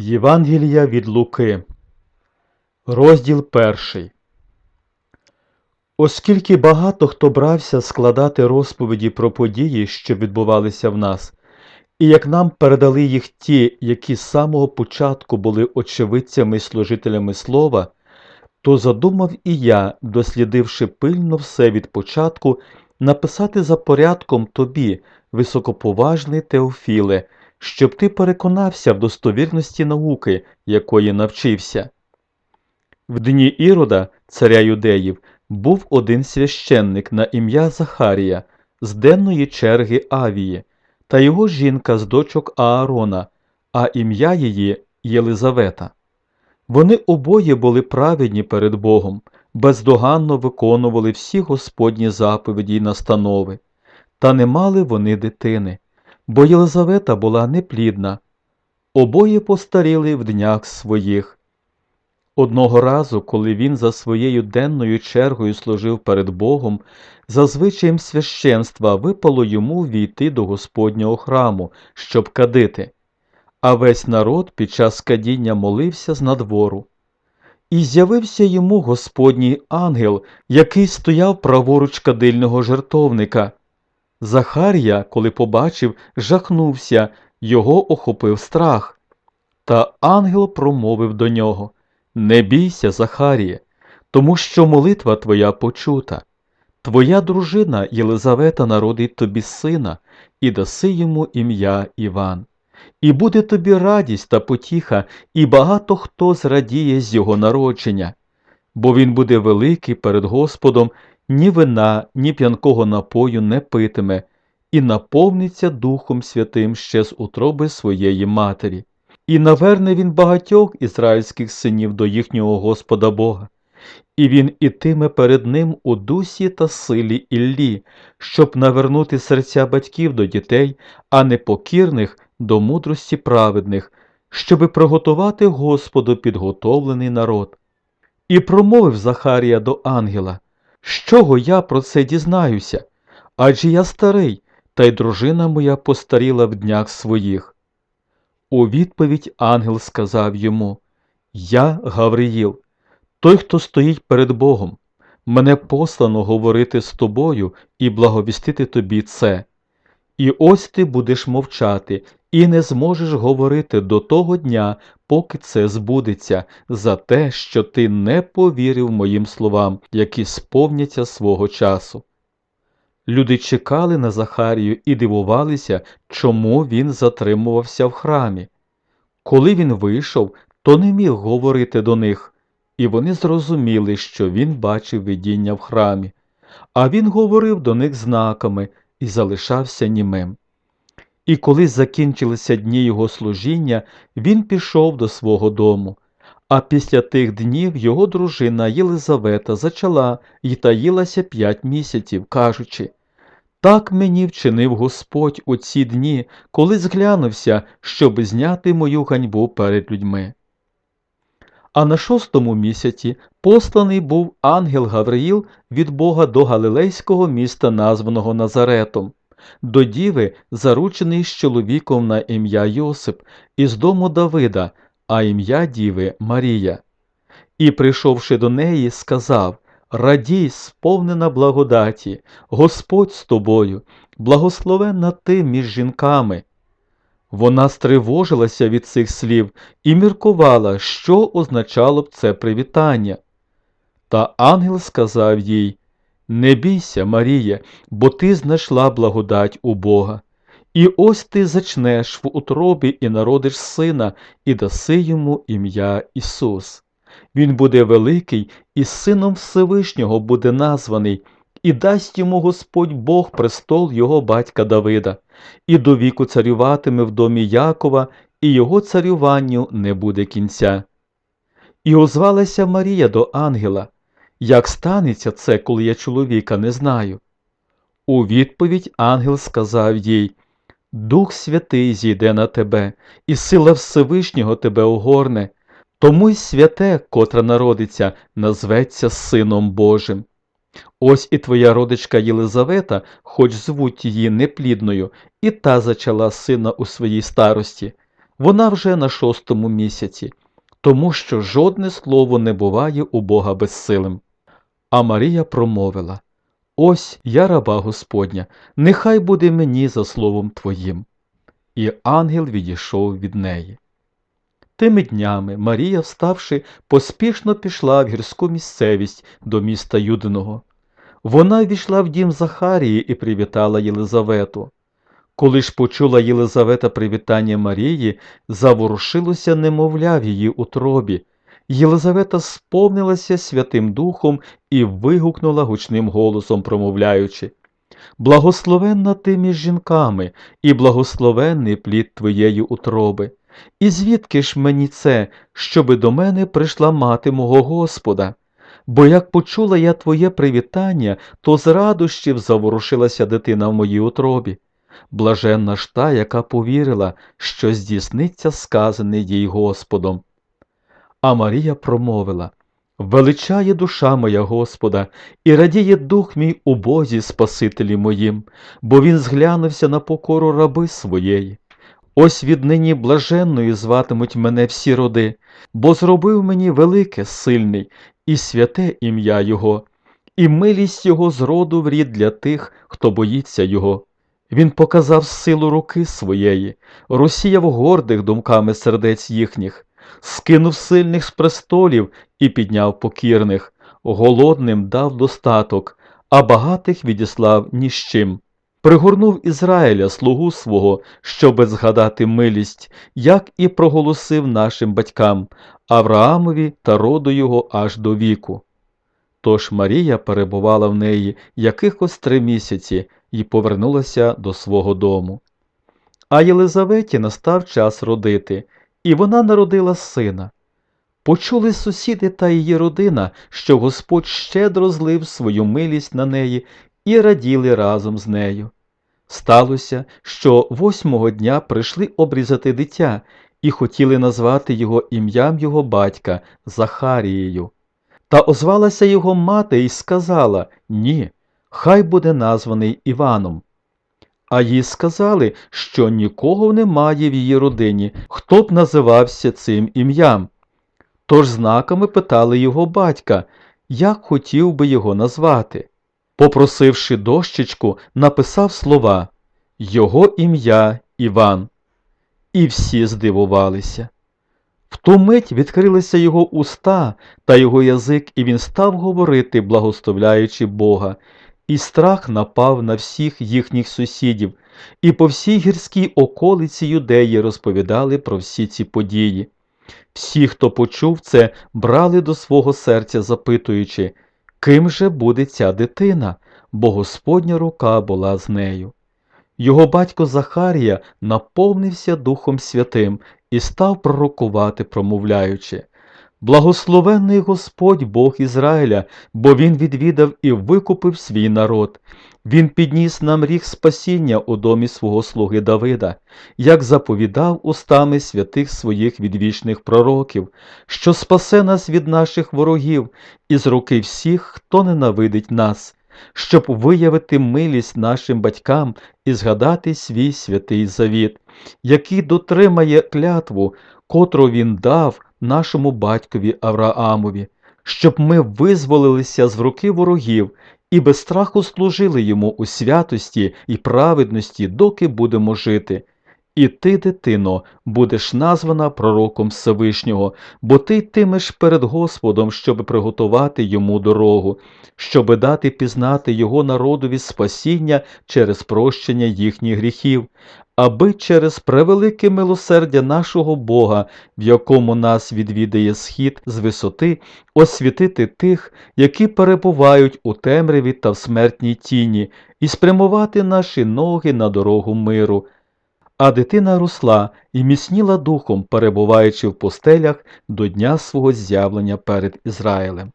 Євангелія від Луки, розділ перший. Оскільки багато хто брався складати розповіді про події, що відбувалися в нас, і як нам передали їх ті, які з самого початку були очевидцями й служителями слова, то задумав і я, дослідивши пильно все від початку, написати за порядком тобі, високоповажний Теофіле, щоб ти переконався в достовірності науки, якої навчився. В дні Ірода, царя юдеїв, був один священник на ім'я Захарія з денної черги Авії, та його жінка з дочок Аарона, а ім'я її Єлизавета. Вони обоє були праведні перед Богом, бездоганно виконували всі Господні заповіді й настанови, та не мали вони дитини, бо Єлизавета була неплідна. Обоє постаріли в днях своїх. Одного разу, коли він за своєю денною чергою служив перед Богом, за звичаєм священства випало йому війти до Господнього храму, щоб кадити, а весь народ під час кадіння молився з надвору. І з'явився йому Господній ангел, який стояв праворуч кадильного жертовника. Захарія, коли побачив, жахнувся, його охопив страх. Та ангел промовив до нього Не бійся, Захаріє, тому що молитва твоя почута. Твоя дружина Єлизавета народить тобі сина, і даси йому ім'я Іван. І буде тобі радість та потіха, і багато хто зрадіє з його народження, бо він буде великий перед Господом, ні вина, ні п'янкого напою не питиме, і наповниться Духом Святим ще з утроби своєї матері. І наверне він багатьох ізраїльських синів до їхнього Господа Бога. І він ітиме перед ним у дусі та силі Іллі, щоб навернути серця батьків до дітей, а непокірних до мудрості праведних, щоби приготувати Господу підготовлений народ. І промовив Захарія до ангела, з чого я про це дізнаюся? Адже я старий, та й дружина моя постаріла в днях своїх. У відповідь ангел сказав йому Я Гавриїл, той, хто стоїть перед Богом, мене послано говорити з тобою і благовістити тобі це. І ось ти будеш мовчати, і не зможеш говорити до того дня, поки це збудеться, за те, що ти не повірив моїм словам, які сповняться свого часу. Люди чекали на Захарію і дивувалися, чому він затримувався в храмі. Коли він вийшов, то не міг говорити до них, і вони зрозуміли, що він бачив видіння в храмі, а він говорив до них знаками і залишався німим. І коли закінчилися дні його служіння, він пішов до свого дому. А після тих днів його дружина Єлизавета зачала і таїлася п'ять місяців, кажучи Так мені вчинив Господь у ці дні, коли зглянувся, щоб зняти мою ганьбу перед людьми. А на шостому місяці посланий був ангел Гавриїл від Бога до галилейського міста, названого Назаретом, до діви, заручений з чоловіком на ім'я Йосип, із дому Давида, а ім'я діви Марія. І, прийшовши до неї, сказав Радій, сповнена благодаті, Господь з тобою, благословенна ти між жінками. Вона стривожилася від цих слів і міркувала, що означало б це привітання. Та ангел сказав їй Не бійся, Марія, бо ти знайшла благодать у Бога. І ось ти зачнеш в утробі і народиш сина, і даси йому ім'я Ісус. Він буде великий і сином Всевишнього буде названий, і дасть йому Господь Бог престол його батька Давида, і до віку царюватиме в домі Якова, і його царюванню не буде кінця. І озвалася Марія до ангела Як станеться це, коли я чоловіка не знаю? У відповідь ангел сказав їй Дух Святий зійде на тебе, і сила Всевишнього тебе огорне, тому й святе, котре народиться, назветься Сином Божим. Ось і твоя родичка Єлизавета, хоч звуть її неплідною, і та зачала сина у своїй старості, Вона вже на шостому місяці, тому що жодне слово не буває у Бога безсилим. А Марія промовила Ось я раба Господня, нехай буде мені за словом Твоїм. І ангел відійшов від неї. Тими днями Марія, вставши, поспішно пішла в гірську місцевість до міста Юдиного. Вона війшла в дім Захарії і привітала Єлизавету. Коли ж почула Єлизавета привітання Марії, заворушилося немовля в її утробі. Єлизавета сповнилася Святим Духом і вигукнула гучним голосом, промовляючи Благословенна ти між жінками, і благословенний плід твоєї утроби. І звідки ж мені це, щоби до мене прийшла мати мого Господа? Бо як почула я твоє привітання, то з радощів заворушилася дитина в моїй утробі. Блаженна ж та, яка повірила, що здійсниться сказане їй Господом. А Марія промовила Величає душа моя Господа, і радіє дух мій у Бозі Спасителі моїм, бо він зглянувся на покору раби своєї. Ось віднині блаженною зватимуть мене всі роди, бо зробив мені велике, сильний і святе ім'я Його, і милість Його з роду в рід для тих, хто боїться Його. Він показав силу руки своєї, розсіяв гордих думками сердець їхніх, скинув сильних з престолів і підняв покірних, голодним дав достаток, а багатих відіслав ні з чим. Пригорнув Ізраїля слугу свого, щоби згадати милість, як і проголосив нашим батькам, Авраамові та роду його аж до віку. Тож Марія перебувала в неї якихось три місяці і повернулася до свого дому. А Єлизаветі настав час родити, і вона народила сина. Почули сусіди та її родина, що Господь щедро злив свою милість на неї і раділи разом з нею. Сталося, що восьмого дня прийшли обрізати дитя і хотіли назвати його ім'ям його батька Захарією. Та озвалася його мати і сказала Ні, хай буде названий Іваном. А їй сказали, що нікого немає в її родині, хто б називався цим ім'ям. Тож знаками питали його батька, як хотів би його назвати. Попросивши дощечку, написав слова Його ім'я Іван. І всі здивувалися. В ту мить відкрилися його уста та його язик, і він став говорити, благословляючи Бога, і страх напав на всіх їхніх сусідів, і по всій гірській околиці юдеї розповідали про всі ці події. Всі, хто почув це, брали до свого серця, запитуючи, ким же буде ця дитина, бо Господня рука була з нею. Його батько Захарія наповнився Духом Святим і став пророкувати, промовляючи Благословенний Господь Бог Ізраїля, бо Він відвідав і викупив свій народ. Він підніс нам ріг спасіння у домі свого слуги Давида, як заповідав устами святих своїх відвічних пророків, що спасе нас від наших ворогів і з руки всіх, хто ненавидить нас, щоб виявити милість нашим батькам і згадати свій святий завіт, який дотримає клятву, котру він дав нашому батькові Авраамові, щоб ми визволилися з руки ворогів і без страху служили йому у святості і праведності, доки будемо жити. І ти, дитино, будеш названа пророком Всевишнього, бо ти йтимеш перед Господом, щоб приготувати йому дорогу, щоби дати пізнати його народові спасіння через прощення їхніх гріхів, аби через превелике милосердя нашого Бога, в якому нас відвідає схід з висоти, освітити тих, які перебувають у темряві та в смертній тіні, і спрямувати наші ноги на дорогу миру. А дитина росла і міцніла духом, перебуваючи в постелях до дня свого з'явлення перед Ізраїлем.